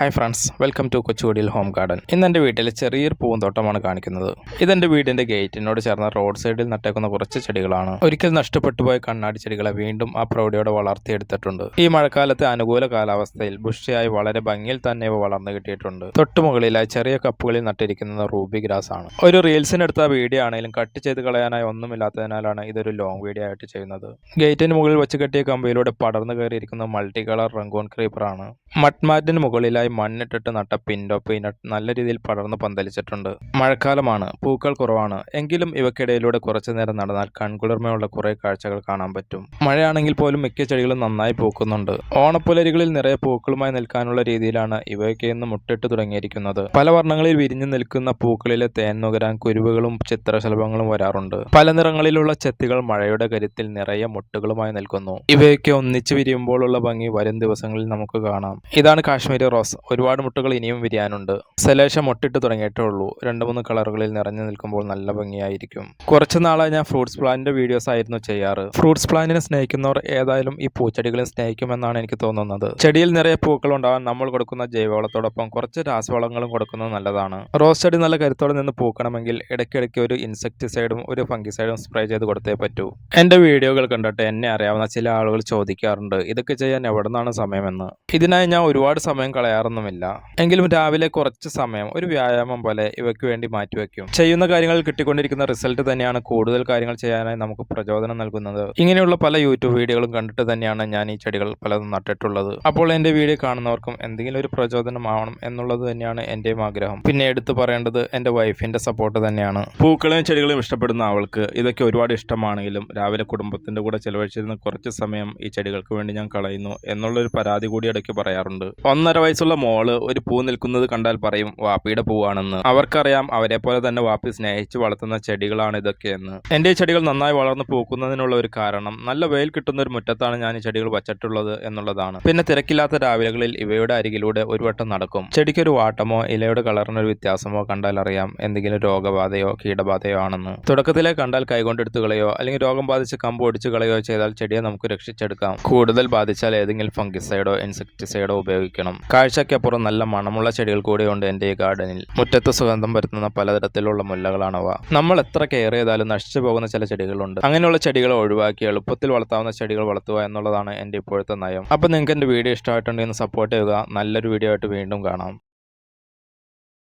Hi friends welcome to കൊച്ചുകുടിയിൽ home garden ഇന്ന് എന്റെ വീട്ടിൽ ചെറിയൊരു പൂന്തോട്ടമാണ് കാണിക്കുന്നത്. ഇതെന്റെ വീടിന്റെ ഗേറ്റിനോട് ചേർന്ന റോഡ് സൈഡിൽ നട്ടേക്കുന്ന കുറച്ച് ചെടികളാണ്. ഒരിക്കൽ നഷ്ടപ്പെട്ടു പോയ കണ്ണാടി ചെടികളെ വീണ്ടും ആ പ്രൗഢിയോടെ വളർത്തിയെടുത്തിട്ടുണ്ട്. ഈ മഴക്കാലത്തെ അനുകൂല കാലാവസ്ഥയിൽ ബുഷിയായി വളരെ ഭംഗിയിൽ തന്നെ ഇവ വളർന്നു കിട്ടിയിട്ടുണ്ട്. തൊട്ടുമുകളിലായി ചെറിയ കപ്പുകളിൽ നട്ടിരിക്കുന്നത് റൂബി ഗ്രാസ് ആണ്. ഒരു റീൽസിനെടുത്ത വീഡിയോ ആണെങ്കിലും കട്ട് ചെയ്ത് കളയാനായി ഒന്നുമില്ലാത്തതിനാലാണ് ഇതൊരു ലോങ് വീഡിയോ ആയിട്ട് ചെയ്യുന്നത്. ഗേറ്റിന് മുകളിൽ വെച്ച് കെട്ടിയ കമ്പിയിലൂടെ പടർന്നു കയറിയിരിക്കുന്ന മൾട്ടി കളർ റംഗോൺ ക്രീപ്പറാണ് മട്ട്മാറ്റിന് മുകളിലായി മണ്ണിട്ടിട്ട് നട്ട പിൻഡോ പീനട്ട് നല്ല രീതിയിൽ പടർന്ന് പന്തലിച്ചിട്ടുണ്ട്. മഴക്കാലമാണ് പൂക്കൾ കുറവാണ്. എങ്കിലും ഇവക്കിടയിലൂടെ കുറച്ചു നേരം നടന്നാൽ കൺകുളിർമയുള്ള കുറേ കാഴ്ചകൾ കാണാൻ പറ്റും. മഴയാണെങ്കിൽ പോലും മിക്ക ചെടികളും നന്നായി പൂക്കുന്നുണ്ട്. ഓണപ്പുലരികളിൽ നിറയെ പൂക്കളുമായി നിൽക്കാനുള്ള രീതിയിലാണ് ഇവയൊക്കെ ഇന്ന് മുട്ടിട്ട് തുടങ്ങിയിരിക്കുന്നത്. പല വർണങ്ങളിൽ വിരിഞ്ഞു നിൽക്കുന്ന പൂക്കളിലെ തേൻ നുകരാൻ കുരുവുകളും ചിത്രശലഭങ്ങളും വരാറുണ്ട്. പല നിറങ്ങളിലുള്ള ചെത്തികൾ മഴയുടെ കരുത്തിൽ നിറയെ മുട്ടുകളുമായി നിൽക്കുന്നു. ഇവയൊക്കെ ഒന്നിച്ചു വിരിയുമ്പോഴുള്ള ഭംഗി വരും ദിവസങ്ങളിൽ നമുക്ക് കാണാം. ഇതാണ് കാശ്മീരി റോസ്. ഒരുപാട് മുട്ടുകൾ ഇനിയും വിരിയാനുണ്ട്. സെലേഷ മുട്ടിട്ട് തുടങ്ങിയിട്ടേ ഉള്ളൂ. രണ്ട് മൂന്ന് കളറുകളിൽ നിറഞ്ഞു നിൽക്കുമ്പോൾ നല്ല ഭംഗിയായിരിക്കും. കുറച്ച് നാളായി ഞാൻ ഫ്രൂട്ട്സ് പ്ലാന്റിന്റെ വീഡിയോസ് ആയിരുന്നു ചെയ്യാറ്. ഫ്രൂട്ട്സ് പ്ലാന്റിനെ സ്നേഹിക്കുന്നവർ ഏതായാലും ഈ പൂച്ചെടികളെ സ്നേഹിക്കുമെന്നാണ് എനിക്ക് തോന്നുന്നത്. ചെടിയിൽ നിറയെ പൂക്കൾ ഉണ്ടാവാൻ നമ്മൾ കൊടുക്കുന്ന ജൈവവളത്തോടൊപ്പം കുറച്ച് രാസവളങ്ങളും കൊടുക്കുന്നത് നല്ലതാണ്. റോസ് ചെടി നല്ല കരുത്തോടെ നിന്ന് പൂക്കണമെങ്കിൽ ഇടയ്ക്കിടയ്ക്ക് ഒരു ഇൻസെക്ടിസൈഡും ഒരു ഫംഗിസൈഡും സ്പ്രേ ചെയ്ത് കൊടുത്തേ പറ്റൂ. എന്റെ വീഡിയോകൾ കണ്ടിട്ട് എന്നെ അറിയാവുന്ന ചില ആളുകൾ ചോദിക്കാറുണ്ട് ഇതൊക്കെ ചെയ്യാൻ എവിടെ നിന്നാണ് സമയമെന്ന്? ഇതിനായി ഞാൻ ഒരുപാട് സമയം കളയാറൊന്നുമില്ല എങ്കിലും രാവിലെ കുറച്ച് സമയം ഒരു വ്യായാമം പോലെ ഇവയ്ക്ക് വേണ്ടി മാറ്റിവെക്കും ചെയ്യുന്ന കാര്യങ്ങൾ കിട്ടിക്കൊണ്ടിരിക്കുന്ന റിസൾട്ട് തന്നെയാണ് കൂടുതൽ കാര്യങ്ങൾ ചെയ്യാനായി നമുക്ക് പ്രചോദനം നൽകുന്നത്. ഇങ്ങനെയുള്ള പല യൂട്യൂബ് വീഡിയോകളും കണ്ടിട്ട് തന്നെയാണ് ഞാൻ ഈ ചെടികൾ പലതും നട്ടിട്ടുള്ളത്. അപ്പോൾ എന്റെ വീഡിയോ കാണുന്നവർക്കും എന്തെങ്കിലും ഒരു പ്രചോദനമാവണം എന്നുള്ളത് തന്നെയാണ് എന്റെയും ആഗ്രഹം. പിന്നെ എടുത്തു പറയേണ്ടത് എന്റെ വൈഫിന്റെ സപ്പോർട്ട് തന്നെയാണ്. പൂക്കളെയും ചെടികളെയും ഇഷ്ടപ്പെടുന്ന അവൾക്ക് ഇതൊക്കെ ഒരുപാട് ഇഷ്ടമാണെങ്കിലും രാവിലെ കുടുംബത്തിന്റെ കൂടെ ചെലവഴിച്ചിരുന്ന കുറച്ച് സമയം ഈ ചെടികൾക്ക് വേണ്ടി ഞാൻ കളയുന്നു എന്നുള്ളൊരു പരാതി കൂടി ഇടയ്ക്ക് പറയാറുണ്ട്. ഒന്നര വയസ്സുള്ള മോൾ ഒരു പൂ നിൽക്കുന്നത് കണ്ടാൽ പറയും വാപ്പിയുടെ പൂവാണെന്ന്. അവർക്കറിയാം അവരെ പോലെ തന്നെ വാപ്പി സ്നേഹിച്ച് വളർത്തുന്ന ചെടികളാണ് ഇതൊക്കെയെന്ന്. എന്റെ ചെടികൾ നന്നായി വളർന്നു പൂക്കുന്നതിനുള്ള ഒരു കാരണം നല്ല വെയിൽ കിട്ടുന്ന ഒരു മുറ്റത്താണ് ഞാൻ ഈ ചെടികൾ വച്ചിട്ടുള്ളത് എന്നുള്ളതാണ്. പിന്നെ തിരക്കില്ലാത്ത രാവിലകളിൽ ഇവയുടെ അരികിലൂടെ ഒരു വട്ടം നടക്കും. ചെടിക്കൊരു വാട്ടമോ ഇലയുടെ കളറിനൊരു വ്യത്യാസമോ കണ്ടാൽ അറിയാം എന്തെങ്കിലും രോഗബാധയോ കീടബാധയോ ആണെന്ന്. തുടക്കത്തിലെ കണ്ടാൽ കൈകൊണ്ടെടുത്ത് കളയോ അല്ലെങ്കിൽ രോഗം ബാധിച്ച് കമ്പ് ഒടിച്ച് കളയോ ചെയ്താൽ ചെടിയെ നമുക്ക് രക്ഷിച്ചെടുക്കാം. കൂടുതൽ ബാധിച്ചാൽ ഏതെങ്കിലും ഫംഗിസൈഡോ ഇൻസെക്ടിസൈഡോ ഉപയോഗിക്കണം. കാഴ്ചയ്ക്കപ്പുറം നല്ല മണമുള്ള ചെടികൾ കൂടെയുണ്ട് എന്റെ ഈ ഗാർഡനിൽ മുറ്റത്ത് സുഗന്ധം വരുത്തുന്ന പലതരത്തിലുള്ള മുല്ലകളാണവ നമ്മൾ എത്ര കെയർ ചെയ്താലും നശിച്ചു പോകുന്ന ചില ചെടികളുണ്ട്. അങ്ങനെയുള്ള ചെടികളെ ഒഴിവാക്കി എളുപ്പത്തിൽ വളർത്താവുന്ന ചെടികൾ വളർത്തുക എന്നുള്ളതാണ് എന്റെ ഇപ്പോഴത്തെ നയം. അപ്പോൾ നിങ്ങൾക്ക് എന്റെ വീഡിയോ ഇഷ്ടമായിട്ടുണ്ടെങ്കിൽ സപ്പോർട്ട് ചെയ്യുക. നല്ലൊരു വീഡിയോ ആയിട്ട് വീണ്ടും കാണാം.